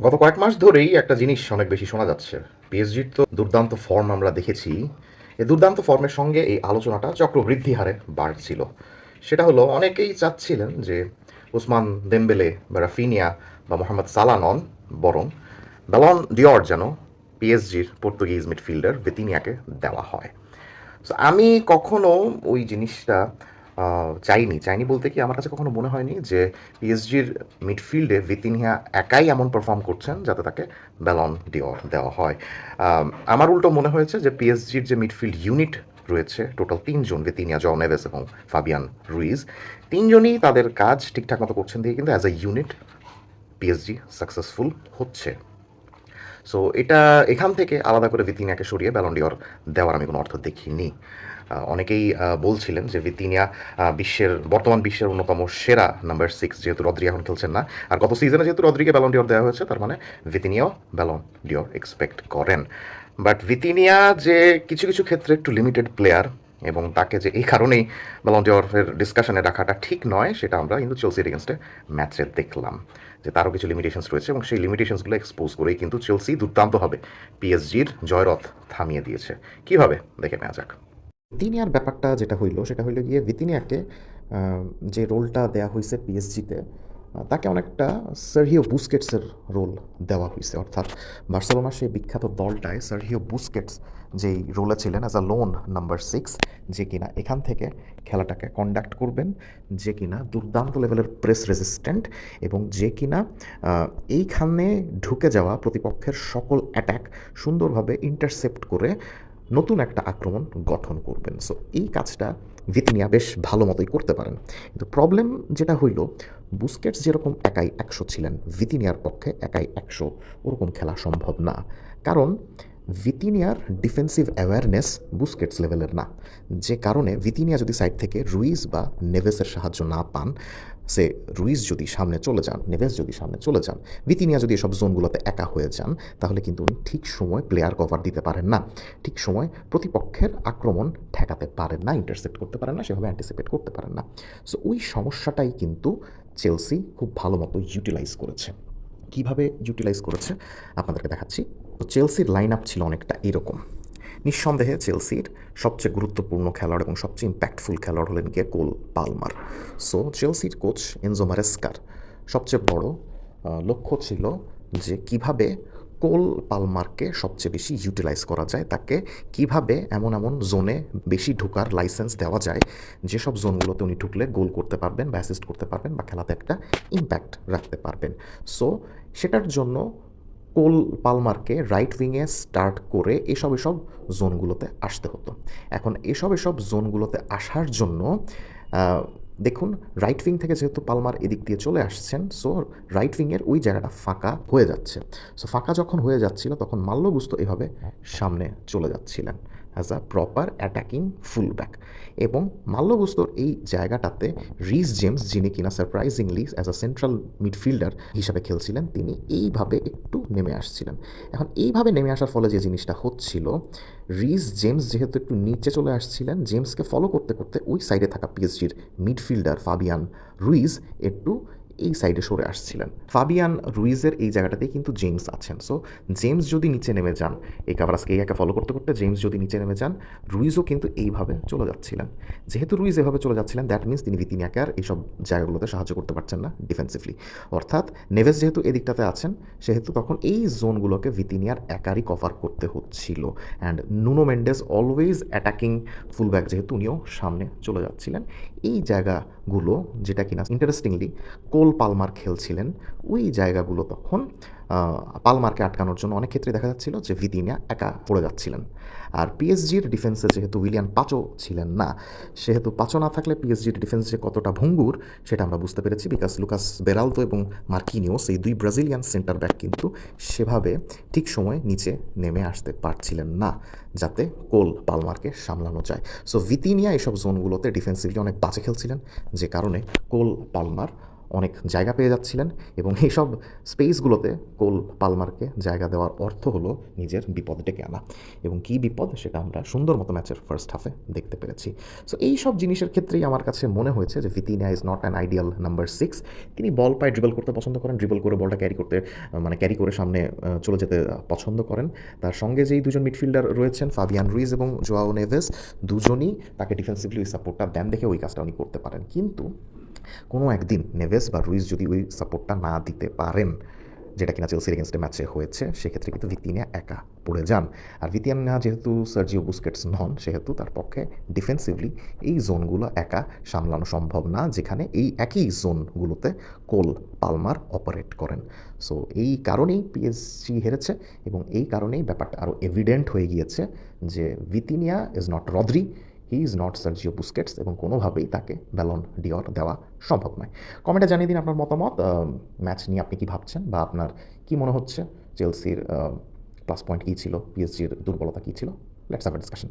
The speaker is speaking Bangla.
গত কয়েক মাস ধরেই একটা জিনিস অনেক বেশি শোনা যাচ্ছে। পিএসজির তো দুর্দান্ত ফর্ম আমরা দেখেছি। এই দুর্দান্ত ফর্মের সঙ্গে এই আলোচনাটা চক্রবৃদ্ধি হারে বাড়ছিল। সেটা হলো, অনেকেই চাচ্ছিলেন যে ওসমান দেম্বেলে বা রাফিনিয়া বা মোহাম্মদ সালা নন, বরং ব্যালন ডিওর যেন পিএসজির পর্তুগিজ মিডফিল্ডার বেতিনিয়াকে দেওয়া হয়। আমি কখনো ওই জিনিসটা চাইনি। চাইনি বলতে কি আমার কাছে কখনো মনে হয়নি যে পিএসজির মিডফিল্ডে ভিতিনিয়া একাই এমন পারফর্ম করছেন যাতে তাকে ব্যালন দেওয়া হয়। আমার উল্টো মনে হয়েছে যে পিএসজির যে মিডফিল্ড ইউনিট রয়েছে টোটাল তিনজন ভিতিনিয়া জ নেভেস এবং ফাবিয়ান রুইজ, তিনজনই তাদের কাজ ঠিকঠাক মতো করছেন দিয়ে কিন্তু as a unit PSG successful হচ্ছে। সো এটা এখান থেকে আলাদা করে ভিতিনিয়াকে সরিয়ে ব্যালন্ডিওর দেওয়ার আমি কোনো অর্থ দেখিনি। অনেকেই বলছিলেন যে ভিতিনিয়া বিশ্বের, বর্তমান বিশ্বের অন্যতম সেরা নাম্বার সিক্স যেহেতু রদ্রি এখন খেলছেন না। আর গত সিজনে যেহেতু রদ্রিকে ব্যালন্ডিওর দেওয়া হয়েছে, তার মানে ভিতিনিয়াও ব্যালন্ডিওর এক্সপেক্ট করেন। বাট ভিতিনিয়া যে কিছু কিছু ক্ষেত্রে একটু লিমিটেড প্লেয়ার এবং তাকে যে এই কারণেই ব্যালন্ডিওরের ডিসকাশনে রাখাটা ঠিক নয়, সেটা আমরা কিন্তু চেলসির এগেনস্টে ম্যাচে দেখলাম। যে তারও কিছু লিমিটেশনস রয়েছে এবং সেই লিমিটেশনসগুলো এক্সপোজ করেই কিন্তু চেলসি দুর্দান্তভাবে পিএসজির জয়রথ থামিয়ে দিয়েছে। কীভাবে? দেখে নেওয়া যাক। ভিতিনিয়ার ব্যাপারটা যেটা হইল, সেটা হইল গিয়ে ভিতিনিয়াকে যে রোলটা দেওয়া হয়েছে পিএসজিতে তাকে অনেকটা সার্হিও বুস্কেটসের রোল দেওয়া হয়েছে অর্থাৎ বার্সেলোনার সেই বিখ্যাত দলটায় সার্হিও বুস্কেটস যেই রোলে ছিলেন as a lone number six যে কিনা এখান থেকে খেলাটাকে কন্ডাক্ট করবেন, যে কিনা দুর্দান্ত লেভেলের প্রেস রেজিস্ট্যান্ট এবং যে কিনা এইখানে ঢুকে যাওয়া প্রতিপক্ষের সকল অ্যাটাক সুন্দরভাবে ইন্টারসেপ্ট করে নতুন একটা আক্রমণ গঠন করবেন। সো এই কাজটা ভিতিনিয়া বেশ ভালো মতোই করতে পারেন। কিন্তু প্রবলেম যেটা হইল, বুস্কেটস যেরকম একাই একশো ছিলেন ভিতিনিয়ার পক্ষে একাই একশো, ওরকম খেলা সম্ভব না। কারণ ভিতিনিয়ার ডিফেন্সিভ অ্যাওয়ারনেস বুস্কেটস লেভেলের না। যে কারণে ভিতিনিয়া যদি সাইড থেকে রুইজ বা নেভেসের সাহায্য না পান সে রুইজ যদি সামনে চলে যান নেভেস যদি সামনে চলে যান ভিতিনিয়া যদি এসব জোনগুলোতে একা হয়ে যান, তাহলে কিন্তু উনি ঠিক সময় প্লেয়ার কভার দিতে পারেন না। ঠিক সময় প্রতিপক্ষের আক্রমণ ঠেকাতে পারেন না ইন্টারসেপ্ট করতে পারেন না, সেভাবে অ্যান্টিসিপেট করতে পারেন না। সো ওই সমস্যাটাই কিন্তু চেলসি খুব ভালো মতো ইউটিলাইজ করেছে। কীভাবে ইউটিলাইজ করেছে? আপনাদেরকে দেখাচ্ছি। তো, চেলসির লাইন আপ ছিল অনেকটা এরকম। নিঃসন্দেহে চেলসির সবচেয়ে গুরুত্বপূর্ণ খেলোয়াড় এবং সবচেয়ে ইম্প্যাক্টফুল খেলোয়াড় হলেন গিয়ে কোল পালমার। সো চেলসির কোচ এনজো মারেস্কার সবচেয়ে বড় লক্ষ্য ছিল যে কীভাবে কোল পালমারকে সবচেয়ে বেশি ইউটিলাইজ করা যায়, তাকে কীভাবে এমন এমন জোনে বেশি ঢোকার লাইসেন্স দেওয়া যায়, যেসব জোনগুলোতে উনি ঢুকলে গোল করতে পারবেন বা অ্যাসিস্ট করতে পারবেন বা খেলাতে একটা ইম্প্যাক্ট রাখতে পারবেন। সো সেটার জন্য কোল পালমারকে রাইট উইংয়ে স্টার্ট করে এসব এসব জোনগুলোতে আসতে হতো। এখন এসব এসব জোনগুলোতে আসার জন্য দেখুন রাইট উইং থেকে যেহেতু পালমার এদিক দিয়ে চলে আসছেন সো রাইট উইংয়ের ওই জায়গাটা ফাঁকা হয়ে যাচ্ছে। সো ফাঁকা যখন হয়ে যাচ্ছিল, তখন মাল্যবুস্ত এভাবে সামনে চলে যাচ্ছিলেন। As a proper attacking fullback এবং মাল্যগুস্তর এই জায়গাটাতে রিস জেমস, যিনি কিনা surprisingly as a central midfielder হিসাবে খেলছিলেন, তিনি এইভাবে একটু নেমে আসছিলেন। এখন এইভাবে নেমে আসার ফলে যে জিনিসটা হচ্ছিল, রিস জেমস যেহেতু একটু নিচে চলে আসছিলেন, জেমসকে ফলো করতে করতে ওই সাইডে থাকা পিএসজির মিডফিল্ডার ফাবিয়ান রুইজ একটু এই সাইডে সরে আসছিলেন। ফাবিয়ান রুইজের এই জায়গাটাতেই কিন্তু জেমস আছেন। সো জেমস যদি নিচে নেমে যান, এই কাভারাসকে একা ফলো করতে করতে জেমস যদি নিচে নেমে যান, রুইজও কিন্তু এইভাবে চলে যাচ্ছিলেন। যেহেতু রুইজ এভাবে চলে যাচ্ছিলেন দ্যাট মিনস তিনি ভিতিনিয়াকে আর এইসব জায়গাগুলোতে সাহায্য করতে পারছেন না ডিফেন্সিভলি অর্থাৎ নেভেস যেহেতু এদিকটাতে আছেন, সেহেতু তখন এই জোনগুলোকে ভিতিনিয়ার একারই কভার করতে হচ্ছিল। And Nuno Mendes always attacking fullback যেহেতু উনিও সামনে চলে যাচ্ছিলেন। এই জায়গাগুলো, যেটা কিনা ইন্টারেস্টিংলি কোল পালমার খেলছিলেন, ওই জায়গাগুলো তখন পালমারকে আটকানোর জন্য অনেক ক্ষেত্রে দেখা যাচ্ছিল যে ভিদিনিয়া একা পড়ে যাচ্ছিলেন। আর পিএসজির ডিফেন্সে যেহেতু উইলিয়ান পাচো ছিলেন না, সেহেতু পাচো না থাকলে পিএসজির ডিফেন্স যে কতটা ভঙ্গুর, সেটা আমরা বুঝতে পেরেছি বিকাশ লুকাস বেরালতো এবং মার্কিনিওস এই দুই ব্রাজিলিয়ান সেন্টার ব্যাক কিন্তু সেভাবে ঠিক সময়ে নিচে নেমে আসতে পারছিলেন না, যাতে কোল পালমারকে সামলানো যায়। সো ভিতিনিয়া এসব জোনগুলোতে ডিফেন্সিভলি অনেক বাজে খেলছিলেন, যে কারণে কোল পালমার অনেক জায়গা পেয়ে যাচ্ছিলেন এবং এইসব স্পেসগুলোতে কোল পালমারকে জায়গা দেওয়ার অর্থ হলো নিজের বিপদ ডেকে আনা। এবং কী বিপদ সেটা আমরা সুন্দর মতো ম্যাচের ফার্স্ট হাফে দেখতে পেরেছি। সো এই সব জিনিসের ক্ষেত্রেই আমার কাছে মনে হয়েছে যে Vitinha is not an ideal number six তিনি বল পায় ড্রিবল করতে পছন্দ করেন ড্রিবল করে বলটা ক্যারি করতে মানে ক্যারি করে সামনে চলে যেতে পছন্দ করেন। তার সঙ্গে যেই দুজন মিডফিল্ডার রয়েছেন ফাবিয়ান রুইজ এবং জোয়াও নেভেস দুজনই তাকে ডিফেন্সিভলি ওই সাপোর্টটা দেন দেখে ওই কাজটা উনি করতে পারেন। কিন্তু কোনো একদিন নেভেস বা রুইস যদি ওই সাপোর্টটা না দিতে পারেন, যেটা কিনা চেলসির এগেনস্টে ম্যাচে হয়েছে, সেক্ষেত্রে কিন্তু ভিতিনিয়া একা পড়ে যান। আর ভিতিয়ানা যেহেতু সার্জিও বুস্কেটস নন, সেহেতু তার পক্ষে ডিফেন্সিভলি এই জোনগুলো একা সামলানো সম্ভব না, যেখানে এই একই জোনগুলোতে কোল পালমার অপারেট করেন। সো এই কারণেই পিএসজি হেরেছে এবং এই কারণেই ব্যাপারটা আরও এভিডেন্ট হয়ে গিয়েছে যে Vitinha is not Rodri he is not Sergio Busquets এবং কোনোভাবেই তাকে ব্যালন ডিওর দেওয়া সম্ভব নয়। কমেন্টে জানিয়ে দিন আপনার মতামত। ম্যাচ নিয়ে আপনি কি ভাবছেন বা আপনার কি মনে হচ্ছে? চেলসির প্লাস পয়েন্ট কী ছিল? পিএসজির দুর্বলতা কী ছিল? Let's have discussion